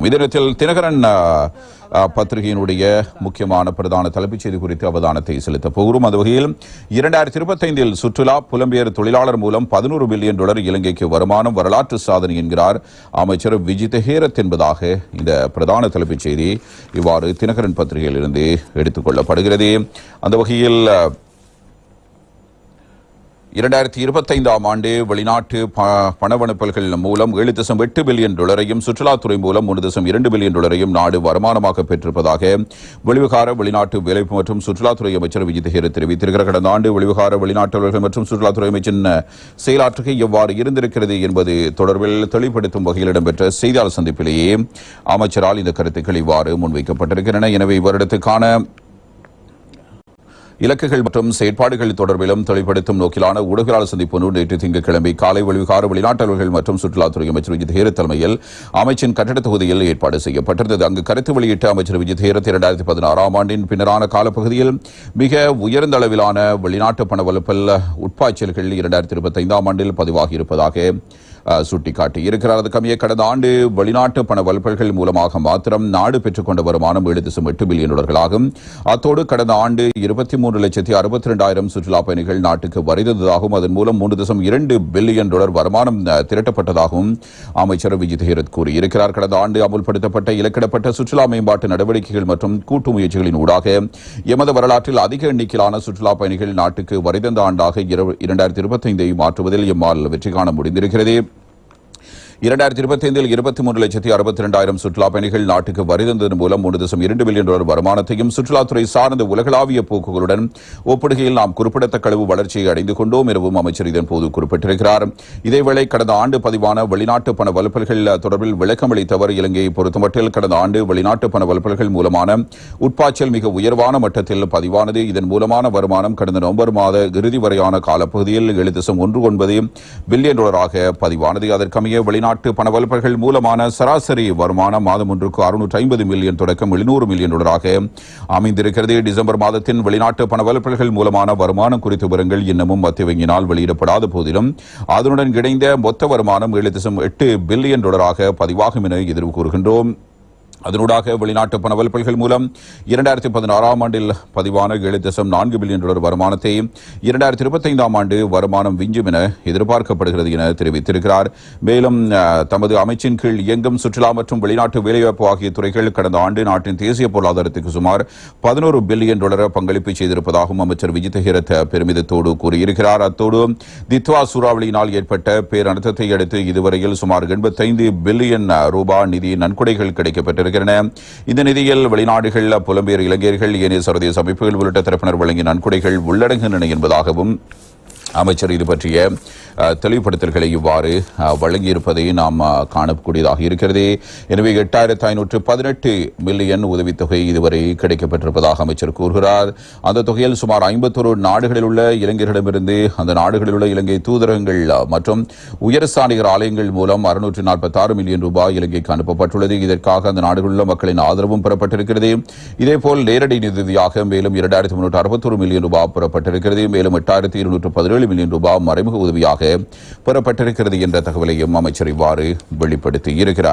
இதனத்தில் தினகரன் பத்திரிகையினுடைய முக்கியமான பிரதான தலைப்புச் செய்தி குறித்து அவதானத்தை செலுத்தப் போகிறோம். அந்த வகையில் இரண்டாயிரத்தி இருபத்தைந்தில் சுற்றுலா புலம்பெயர் தொழிலாளர் மூலம் பதினோரு பில்லியன் டாலர் இலங்கைக்கு வருமானம் வரலாற்று சாதனை என்கிறார் அமைச்சர் விஜித ஹேரத் என்பதாக இந்த பிரதான தலைப்புச் செய்தி இவ்வாறு தினகரன் பத்திரிகையிலிருந்து எடுத்துக் கொள்ளப்படுகிறது. அந்த வகையில் இரண்டாயிரத்தி இருபத்தைந்தாம் ஆண்டு வெளிநாட்டு ப- பணவனுப்பல்கள் மூலம் ஏழு தசம் எட்டு பில்லியன் டாலரையும் சுற்றுலாத்துறை மூலம் மூணு தசம் இரண்டு பில்லியன் டாலரையும் நாடு வருமானமாக பெற்றிருப்பதாக வெளிவிகார வெளிநாட்டு வேலைப்பு மற்றும் சுற்றுலாத்துறை அமைச்சர் விஜய் ஹேரத் தெரிவித்திருக்கிறார். கடந்த ஆண்டு வெளிவிகார வெளிநாட்டவர்கள் மற்றும் சுற்றுலாத்துறை அமைச்சின் செயலாற்றுகை எவ்வாறு இருந்திருக்கிறது என்பது தொடர்பில் தெளிவுபடுத்தும் வகையில் இடம்பெற்ற செய்தியாளர் சந்திப்பிலேயே அமைச்சரால் இந்த கருத்துக்கள் இவ்வாறு முன்வைக்கப்பட்டிருக்கின்றன. எனவே இவரிடத்துக்கான இலக்குகள் மற்றும் செயற்பாடுகள் தொடர்பிலும் தெளிவுபடுத்தும் நோக்கிலான ஊடகளாளர் சந்திப்பு ஒன்று நேற்று திங்கட்கிழமை காலை வெளிவிகார வெளிநாட்டவர்கள் மற்றும் சுற்றுலாத்துறை அமைச்சர் விஜய் ஹேரத் தலைமையில் அமைச்சின் கட்டட தொகுதியில் ஏற்பாடு செய்யப்பட்டிருந்தது. அங்கு கருத்து வெளியிட்ட அமைச்சர் விஜய் ஹேரத் இரண்டாயிரத்தி பதினாறாம் ஆண்டின் பின்னரான காலப்பகுதியில் மிக உயர்ந்த அளவிலான வெளிநாட்டு பணவலுப்பல் உட்பாய்ச்சல்கள் இரண்டாயிரத்தி இருபத்தைந்தாம் ஆண்டில் பதிவாகியிருப்பதாக இருப்பதாக சுட்டிக்காட்டி இருக்கிறார். அதுக்கமைய கடந்த ஆண்டு வெளிநாட்டு பண வல்பல்கள் மூலமாக மாத்திரம் நாடு பெற்றுக்கொண்ட வருமானம் ஏழு தசம் எட்டு பில்லியன் டாலர்களாகும். அத்தோடு கடந்த ஆண்டு இருபத்தி மூன்று லட்சத்தி அறுபத்தி ரெண்டாயிரம் சுற்றுலா பயணிகள் நாட்டுக்கு வரைதந்ததாகவும் அதன் மூலம் மூன்று தசம் இரண்டு பில்லியன் டாலர் வருமானம் திரட்டப்பட்டதாகவும் அமைச்சர் விஜய் ஹேரத் கூறியிருக்கிறார். கடந்த ஆண்டு அமுல்படுத்தப்பட்ட இலக்கிடப்பட்ட சுற்றுலா மேம்பாட்டு நடவடிக்கைகள் மற்றும் கூட்டு முயற்சிகளின் ஊடாக எமது வரலாற்றில் அதிக எண்ணிக்கையிலான சுற்றுலா பயணிகள் நாட்டுக்கு வரைதந்த ஆண்டாக இரண்டாயிரத்தி இருபத்தைந்தை மாற்றுவதில் எம்மால் வெற்றி காண முடிந்திருக்கிறது. இரண்டாயிரத்தி இருபத்தைந்தில் இருபத்தி மூன்று லட்சத்தி அறுபத்தி இரண்டாயிரம் சுற்றுலா பயணிகள் நாட்டுக்கு வரிதந்ததன் மூலம் மூன்று தசம் இரண்டு பில்லியன் டாலர் வருமானத்தையும் சுற்றுலாத்துறை சார்ந்த உலகளாவிய போக்குகளுடன் ஒப்பிடுகையில் நாம் குறிப்பிடத்தக்க அளவு வளர்ச்சியை அடைந்து கொண்டோம் எனவும் அமைச்சர் இதன்போது குறிப்பிட்டிருக்கிறார். இதேவேளை கடந்த ஆண்டு பதிவான வெளிநாட்டு பண வலுப்பல்கள் தொடர்பில் விளக்கம் அளித்தவர் இலங்கையை பொறுத்தமட்டில் கடந்த ஆண்டு வெளிநாட்டு பண வலுப்பல்கள் மூலமான உட்பாய்ச்சல் மிக உயர்வான மட்டத்தில் பதிவானது. இதன் மூலமான வருமானம் கடந்த நவம்பர் மாத இறுதி வரையான காலப்பகுதியில் ஏழு தசம் ஒன்று ஒன்பது பில்லியன் டாலராக பதிவானது. அதற்கமைய வெளிநாட்டு பணவல்பர்கள் மூலமான சராசரி வருமானம் மாதம் ஒன்றுக்கு அறுநூற்று ஐம்பது மில்லியன் தொடக்கம் எழுநூறு மில்லியன் டாலராக அமைந்திருக்கிறது. டிசம்பர் மாதத்தின் வெளிநாட்டு பணவல்பர்கள் மூலமான வருமானம் குறித்த விவரங்கள் இன்னமும் மத்திய வங்கியினால் வெளியிடப்படாத போதிலும் அதனுடன் இணைந்த மொத்த வருமானம் ஏழு தசம் எட்டு பில்லியன் டாலராக பதிவாகும் என எதிர்வு கூறுகின்றோம். அதனூடாக வெளிநாட்டு பணவல்பல்கள் மூலம் இரண்டாயிரத்தி பதினாறாம் ஆண்டில் பதிவான ஏழு தசம் நான்கு பில்லியன் டாலர் வருமானத்தை இரண்டாயிரத்தி இருபத்தைந்தாம் ஆண்டு வருமானம் விஞ்சும் என எதிர்பார்க்கப்படுகிறது என தெரிவித்திருக்கிறார். மேலும் தமது அமைச்சின் கீழ் இயங்கும் சுற்றுலா மற்றும் வெளிநாட்டு வேலைவாய்ப்பு ஆகிய துறைகள் கடந்த ஆண்டு நாட்டின் தேசிய பொருளாதாரத்துக்கு சுமார் பதினோரு பில்லியன் டாலர் பங்களிப்பு செய்திருப்பதாகவும் அமைச்சர் விஜித் ஹேரத் பெருமிதத்தோடு கூறியிருக்கிறார். அத்தோடு தித்வா சூறாவளியினால் ஏற்பட்ட பேரனர்த்தத்தை அடுத்து இதுவரையில் சுமார் எண்பத்தைந்து பில்லியன் ரூபாய் நிதி நன்கொடைகள் வருகின்றன இந்த நிதியில் வெளிநாடுகள் புலம்பெயர் இளைஞர்கள் ஏனைய சர்வதேச அமைப்புகள் உள்ளிட்ட தரப்பினர் வழங்கிய நன்கொடைகள் உள்ளடங்குகின்றன என்பதாகவும் அமைச்சர் இது பற்றிய தெளிவுபடுத்தல்களை இவ்வாறு வழங்கியிருப்பதை நாம் காணக்கூடியதாக இருக்கிறது. எனவே எட்டாயிரத்து ஐநூற்று பதினெட்டு மில்லியன் உதவித்தொகை இதுவரை கிடைக்கப்பட்டிருப்பதாக அமைச்சர் கூறுகிறார். அந்த தொகையில் சுமார் ஐம்பத்தொரு நாடுகளில் உள்ள இளைஞர்களிடமிருந்து அந்த நாடுகளில் உள்ள இலங்கை தூதரகங்கள் மற்றும் உயர்ஸ்தானிகர் ஆலயங்கள் மூலம் அறுநூற்று நாற்பத்தாறு மில்லியன் ரூபாய் இலங்கைக்கு அனுப்பப்பட்டுள்ளது. இதற்காக அந்த நாடுகளில் உள்ள மக்களின் ஆதரவும் பெறப்பட்டிருக்கிறது. இதேபோல் நேரடி நிதியாக மேலும் இரண்டாயிரத்தி முன்னூற்று அறுபத்தொரு மில்லியன் ரூபாய் பெறப்பட்டிருக்கிறது. மேலும் எட்டாயிரத்தி இருநூற்று பதினேழு மில்லியன் ரூபாய் மறைமுக உதவியாக பெறப்பட்டிருக்கிறது என்ற தகவலையும் அமைச்சர் இவ்வாறு வெளிப்படுத்தி இருக்கிறார்